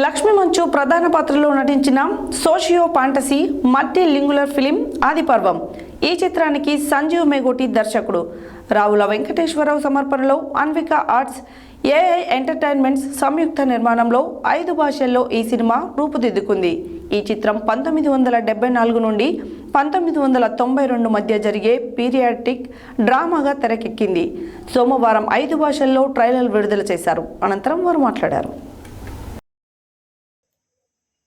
లక్ష్మీ మంచు ప్రధాన పాత్రలో నటించిన socio fantasy multi lingular film Adiparvam ఈ చిత్రానికి సంజీవ్ మేగోటి దర్శకుడు. రావుల వెంకటేశ్వరరావు సమర్పణలో అన్విక ఆర్ట్స్ ఏఐ ఎంటర్టైన్మెంట్స్ సంయుక్త నిర్మాణంలో ఐదు భాషల్లో ఈ సినిమా రూపుదిద్దుకుంది. ఈ చిత్రం పంతొమ్మిది వందల డెబ్బై నాలుగు నుండి పంతొమ్మిది వందల తొంభై రెండు మధ్య జరిగే పీరియాటిక్ డ్రామాగా తెరకెక్కింది. సోమవారం ఐదు భాషల్లో ట్రైలర్ విడుదల చేశారు. అనంతరం వారు మాట్లాడారు.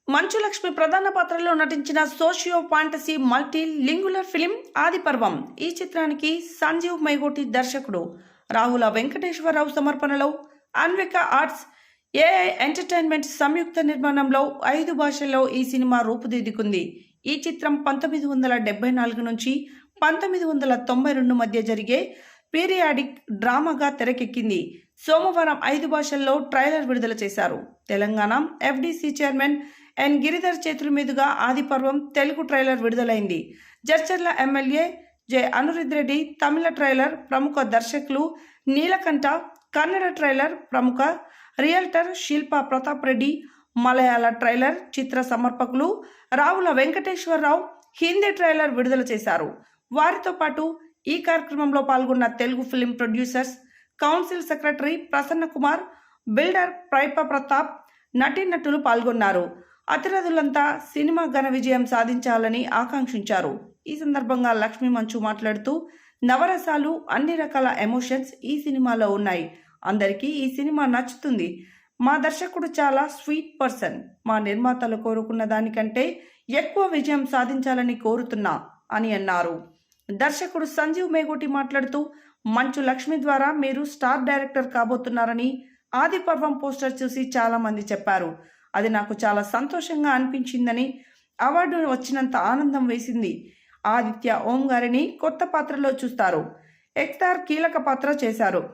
మంచు లక్ష్మి ప్రధాన పాత్రలో నటించిన socio fantasy multi lingular film Adiparvam ఈ చిత్రానికి సంజీవ్ మైగోటి దర్శకుడు రాహుల వెంకటేశ్వరరావు సమర్పణలో అన్విక ఆర్ట్స్ ఏఐ ఎంటర్టైన్మెంట్ సంయుక్త నిర్మాణంలో ఐదు భాషల్లో ఈ సినిమా రూపుదిద్దుకుంది. ఈ చిత్రం పంతొమ్మిది వందల డెబ్బై నాలుగు నుంచి పంతొమ్మిది వందల తొంభై రెండు మధ్య జరిగే పీరియాడిక్ డ్రామాగా తెరకెక్కింది. సోమవారం ఐదు భాషల్లో ట్రైలర్ విడుదల చేశారు. Telangana FDC chairman N Giridhar చేతుల మీదుగా ఆదిపర్వం తెలుగు ట్రైలర్ విడుదలైంది. Jadcherla MLA J. Anurudh Reddy Tamil trailer ప్రముఖ దర్శకులు నీలకంఠ కన్నడ ట్రైలర్ ప్రముఖ రియల్టర్ శిల్పా ప్రతాప్ రెడ్డి మలయాళ ట్రైలర్ చిత్ర సమర్పకులు రావుల వెంకటేశ్వరరావు హిందీ ట్రైలర్ విడుదల చేశారు. వారితో పాటు ఈ కార్యక్రమంలో పాల్గొన్న Telugu film producers council secretary Prasanna Kumar builder ప్రైప Pratap నటీనటులు పాల్గొన్నారు. అతిరథులంతా సినిమా ఘన విజయం సాధించాలని ఆకాంక్షించారు. ఈ సందర్భంగా లక్ష్మీ మంచు మాట్లాడుతూ నవరసాలు అన్ని రకాల ఎమోషన్స్ ఈ సినిమాలో ఉన్నాయి. అందరికీ ఈ సినిమా నచ్చుతుంది. మా దర్శకుడు చాలా స్వీట్ పర్సన్. మా నిర్మాతలు కోరుకున్న దానికంటే ఎక్కువ విజయం సాధించాలని కోరుతున్నా అని అన్నారు. దర్శకుడు సంజీవ్ మేగోటి మాట్లాడుతూ మంచు లక్ష్మి ద్వారా మీరు స్టార్ డైరెక్టర్ కాబోతున్నారని ఆది పర్వం పోస్టర్ చూసి చాలా మంది చెప్పారు. అది నాకు చాలా సంతోషంగా అనిపించిందని అవార్డు వచ్చినంత ఆనందం వేసింది. ఆదిత్య ఓం గారిని కొత్త పాత్రలో చూస్తారు. ఎక్తార్ కీలక పాత్ర చేశారు.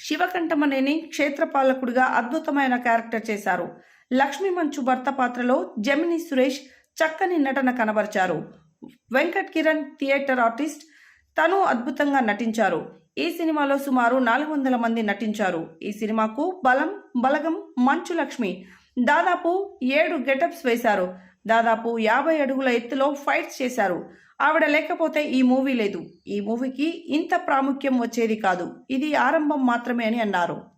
శివకంఠమనేని క్షేత్రపాలకుడిగా అద్భుతమైన క్యారెక్టర్ చేశారు. లక్ష్మీ మంచు భర్త పాత్రలో జమిని సురేష్ చక్కని నటన కనబరిచారు. వెంకట్ కిరణ్ థియేటర్ ఆర్టిస్ట్ తను అద్భుతంగా నటించారు. ఈ సినిమాలో సుమారు నాలుగు వందల మంది నటించారు. ఈ సినిమాకు బలం బలగం మంచు లక్ష్మి దాదాపు ఏడు గెటప్స్ వేశారు. దాదాపు యాభై అడుగుల ఎత్తులో ఫైట్స్ చేశారు. ఆవిడ లేకపోతే ఈ మూవీ లేదు. ఈ మూవీకి ఇంత ప్రాముఖ్యం వచ్చేది కాదు. ఇది ఆరంభం మాత్రమే అని అన్నారు.